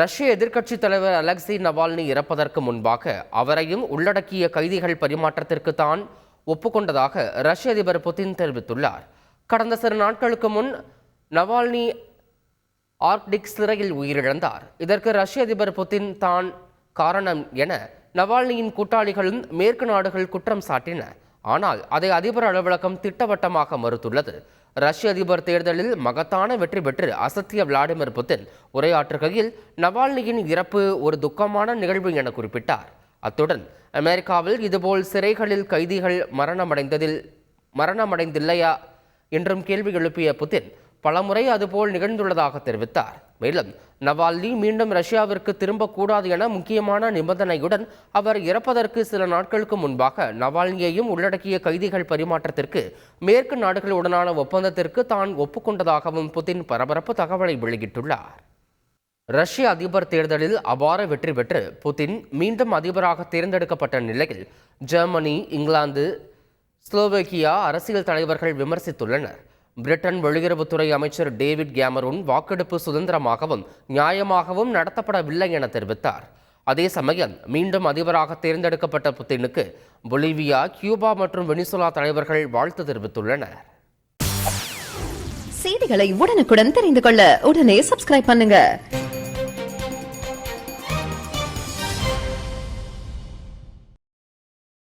ரஷ்ய எதிர்க்கட்சித் தலைவர் அலெக்சி நவால்னி இறப்பதற்கு முன்பாக அவரையும் உள்ளடக்கிய கைதிகள் பரிமாற்றத்திற்கு தான் ஒப்புக்கொண்டதாக ரஷ்ய அதிபர் புதின் தெரிவித்துள்ளார். கடந்த சில நாட்களுக்கு முன் நவால்னி ஆர்க்டிக் சிறையில் உயிரிழந்தார். இதற்கு ரஷ்ய அதிபர் புதின் தான் காரணம் என நவால்னியின் கூட்டாளிகளும் மேற்கு நாடுகள் குற்றம் சாட்டின. ஆனால் அதை அதிபர் அலுவலகம் திட்டவட்டமாக மறுத்துள்ளது. ரஷ்ய அதிபர் தேர்தலில் மகத்தான வெற்றி பெற்று அசத்திய விளாடிமிர் புத்தின் உரையாற்றுகையில் நவால்னியின் இறப்பு ஒரு துக்கமான நிகழ்வு என குறிப்பிட்டார். அத்துடன் அமெரிக்காவில் இதுபோல் சிறைகளில் கைதிகள் மரணமடைந்ததில் மரணமடைந்தில்லையா என்றும் கேள்வி எழுப்பிய புதின் பலமுறை அதுபோல் நிகழ்ந்துள்ளதாக தெரிவித்தார். மேலும் நவால்னி மீண்டும் ரஷ்யாவிற்கு திரும்பக்கூடாது என முக்கியமான நிபந்தனையுடன் அவர் இறப்பதற்கு சில நாட்களுக்கு முன்பாக நவால்னியையும் உள்ளடக்கிய கைதிகள் பரிமாற்றத்திற்கு மேற்கு நாடுகளுடனான ஒப்பந்தத்திற்கு தான் ஒப்புக்கொண்டதாகவும் புதின் பரபரப்பு தகவலை வெளியிட்டுள்ளார். ரஷ்ய அதிபர் தேர்தலில் அபார வெற்றி பெற்று புதின் மீண்டும் அதிபராக தேர்ந்தெடுக்கப்பட்ட நிலையில் ஜெர்மனி இங்கிலாந்து ஸ்லோவேக்கியா அரசியல் தலைவர்கள் விமர்சித்துள்ளனர். பிரிட்டன் வெளியுறவுத்துறை அமைச்சர் டேவிட் கேமரூன் வாக்கெடுப்பு சுதந்திரமாகவும் நியாயமாகவும் நடத்தப்படவில்லை என தெரிவித்தார். அதே சமயம் மீண்டும் அதிபராக தேர்ந்தெடுக்கப்பட்ட புத்தினுக்கு பொலிவியா கியூபா மற்றும் வெனிசுலா தலைவர்கள் வாழ்த்து தெரிவித்துள்ளனர். செய்திகளை உடனுக்குடன் தெரிந்து கொள்ள உடனே சப்ஸ்கிரைப் பண்ணுங்க.